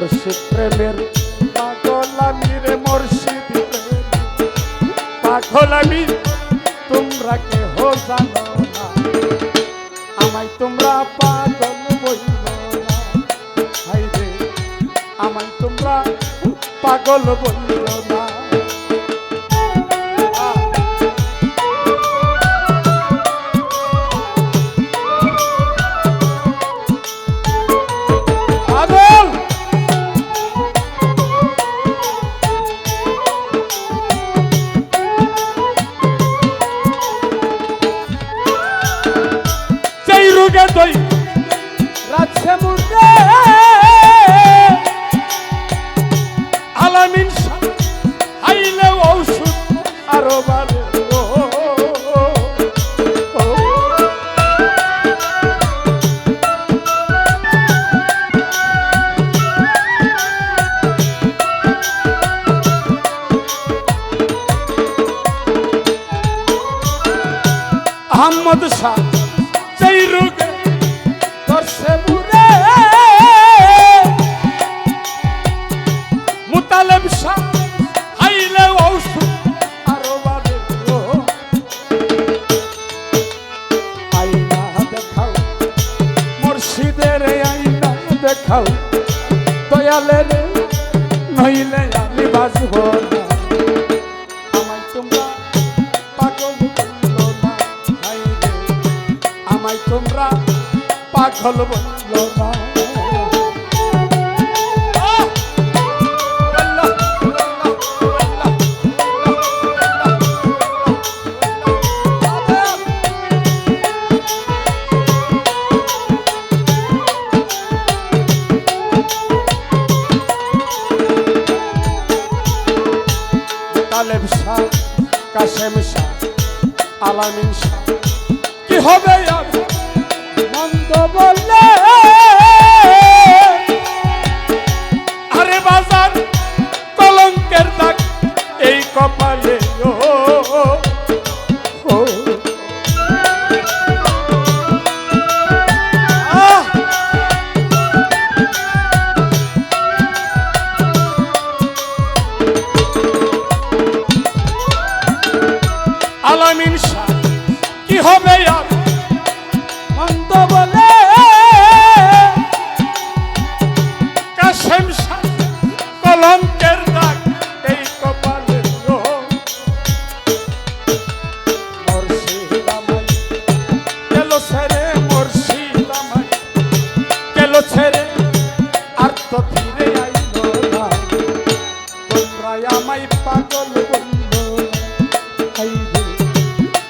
মুর্শিদ প্রেমের পাগলামি রে মুর্শিদ প্রেমের। পাগলামি, তোমরা কেহ জানো না। তোমরা পাগল না। তোমরা পাগল না। সেই রোগে দই ফিরে আইলো না। তোমরা আমায় পাগল বলল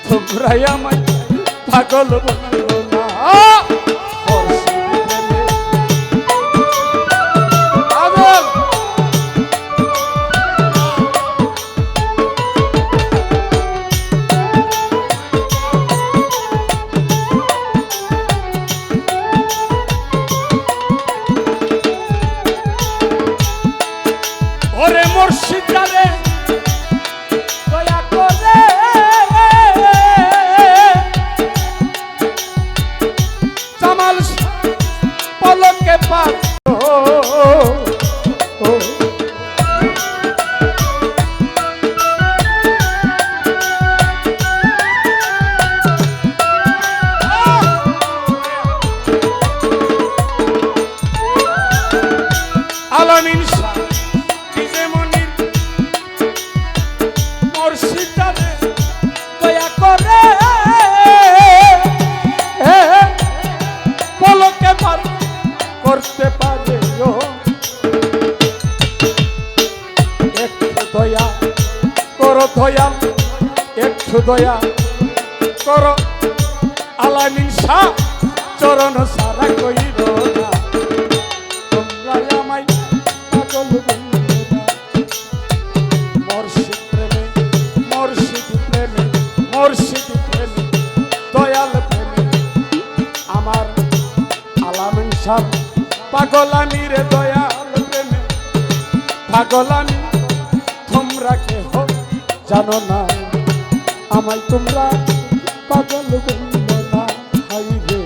তোমরা আমায় করতে পারে। একটু দয়া করো দয়া একটু দয়া করো আলামিন শাহ চরণ সারা কইর পাগলামি রে দয়াল প্রেমে। পাগলামি, তোমরা কেহ জানো না? আমায় তোমরা পাগল বলল না। হাই রে,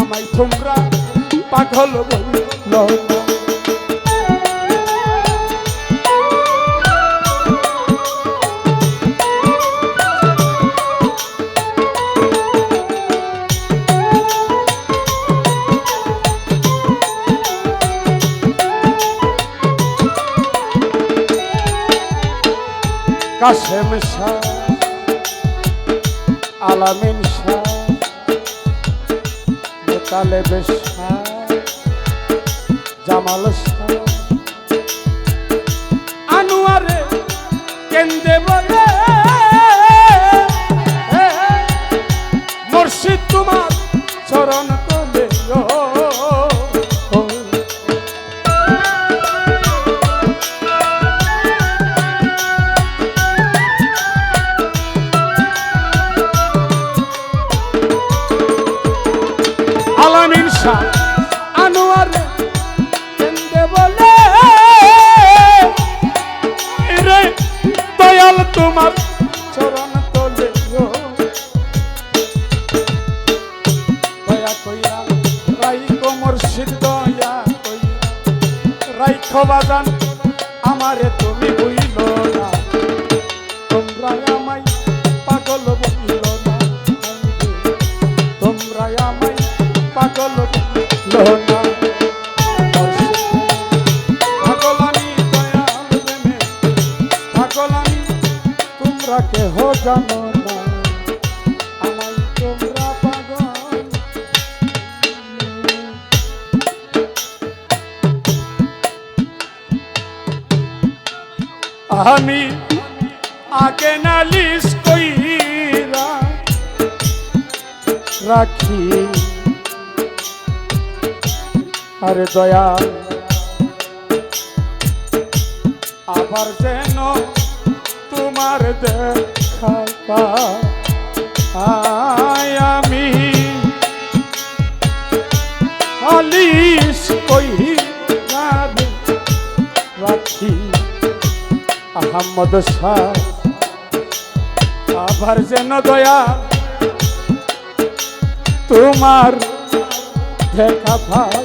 আমায় তোমরা পাগল বলল না। কাশেম শাহ আলামিন শাহ মোতালেব শাহ জামাল শাহ। আনোয়ারে কেন্দ্রে বলে দয়াল তোমার চরণ দয়া দয়া আমারে তুমি বুইল না। তোমরা আমায় পাগল বলিল না। তোমরা আমায় পাগল বলিল না। পাগল আমি প্রেমে পাগল আমি তোমরা কেহ জানো না? আমায় তোমরা পাগল। আমি আগে নালিশ কইরা রাখি। আরে দয়া, আবার যেন তোমার দেখা পাই আমি। আলিশ কইরা রাখি আহমদ আবার যেন দয়া তোমার দেখা ভাই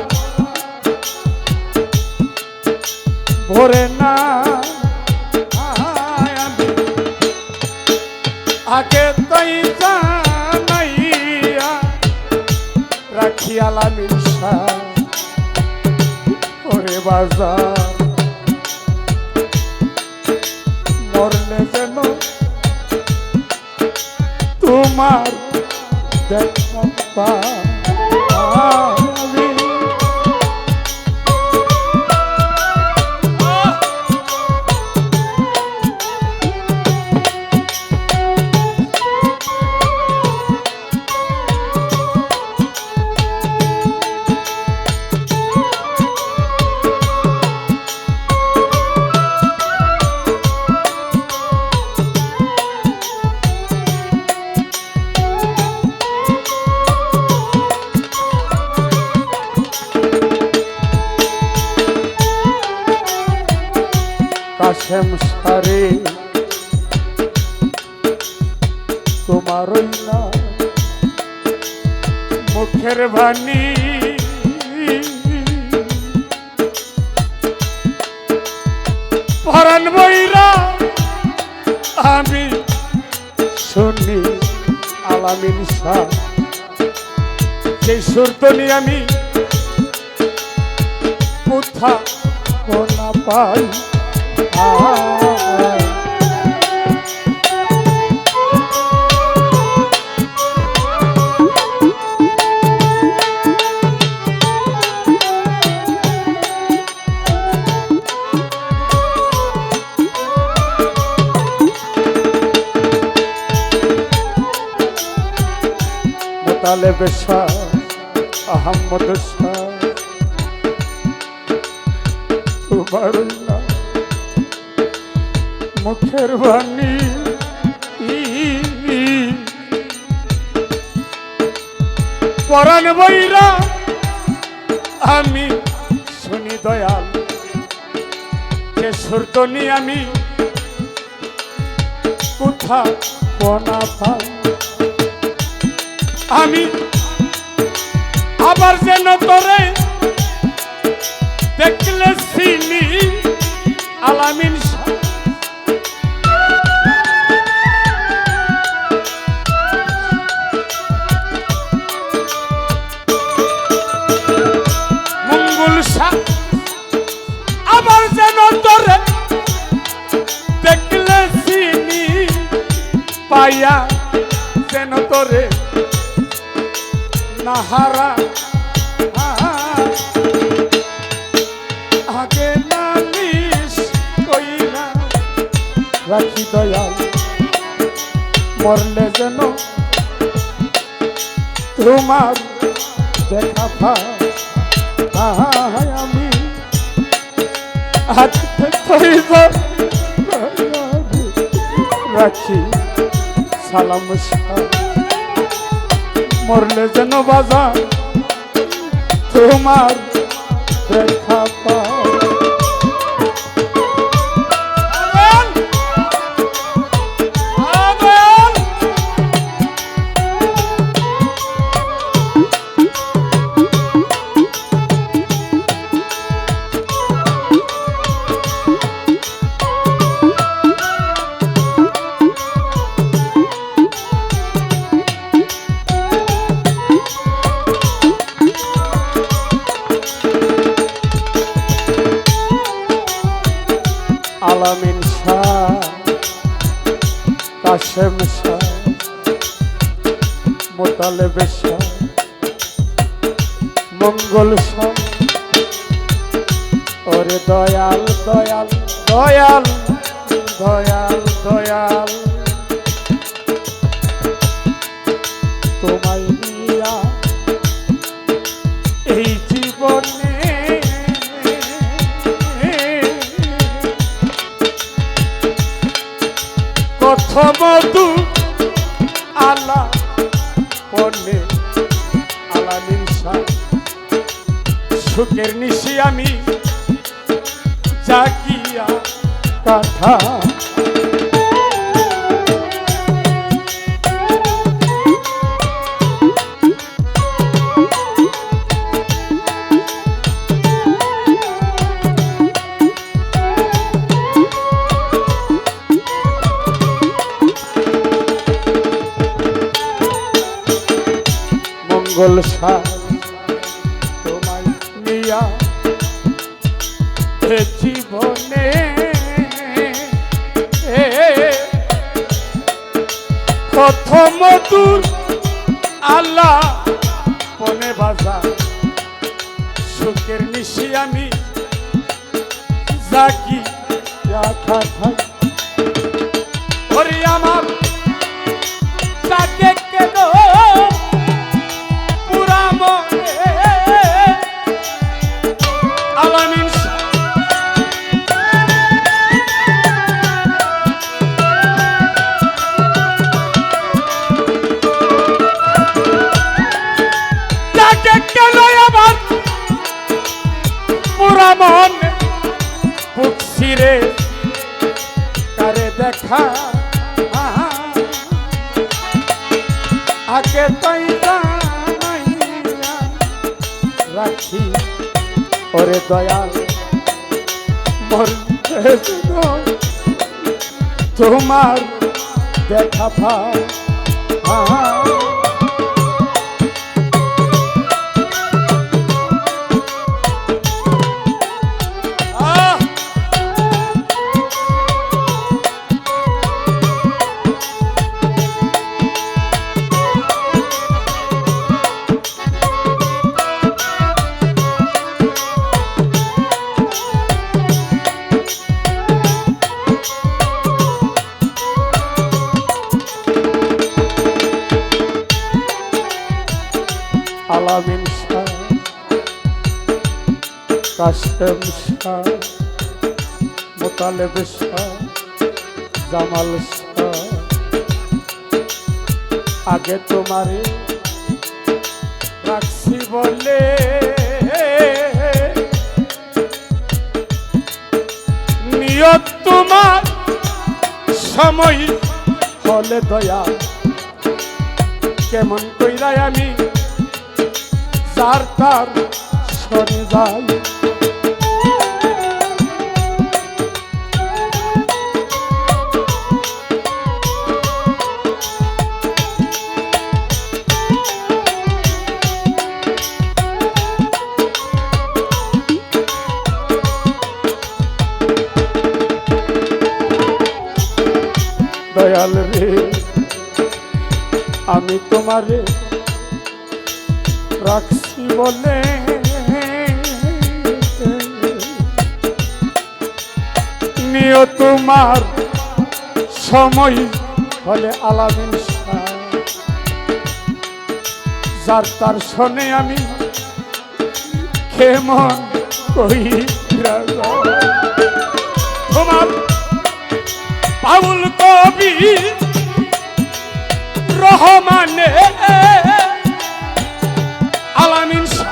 রাখিয়ালা মিশা ওরে বাজার মরলে যেন তোমার দেখ আলামিন শাহ সেই সুরতলি আমি কোথা কোনা পাই আয়। তোমার ওই না মুখের বাণী। পরাণ বইরা আমি শুনি দয়াল। যে সুরতনি আমি কোথা বনা পাই? আমি আবার যেন তোরে দেখলে সিনি আলামিন তোমার দেখা পায় আমি হাতে রাখি সালাম মরলে যেন বাজার তোমার দেখা পায় সার তোমায় জীবনে। প্রথম মধুর ওরে দয়াল মরতে তোমার দেখা পায় মোতালেব শাহ জামাল শাহ আগে তোমারে রাখছি বলে নিয়ত তোমার সময় হলে দয়া। কেমন কইরাই আমি যার তার সরে যাই দয়াল রে আমি তোমারে রাখছি। বলে নিও তোমার সময় হলে আলামিন। যার তার শোনে আমি কেমন কই তোমার পাউল কবি, রহমানে আলামিন শাহ।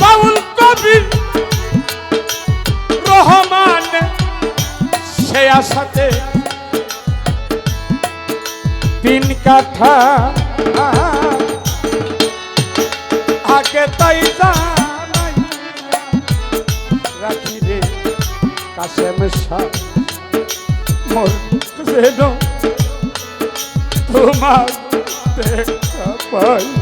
পাউল কবি রহমান সে আশাতে তিন শাহ মোর যেন তোমার দেখা পাই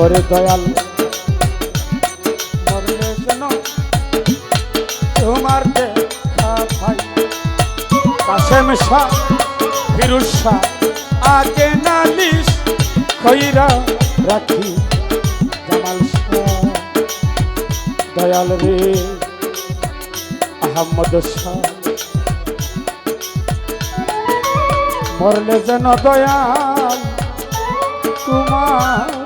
ওরে দয়াল। মরলে যেন তোমার ভাই কাশেম শাহ ফিরুজ শাহ, আগে নালিশ কইরা রাখি জামাল শাহ। দয়াল রে, আহমদ শাহ। মরলে যেন দয়াল তোমার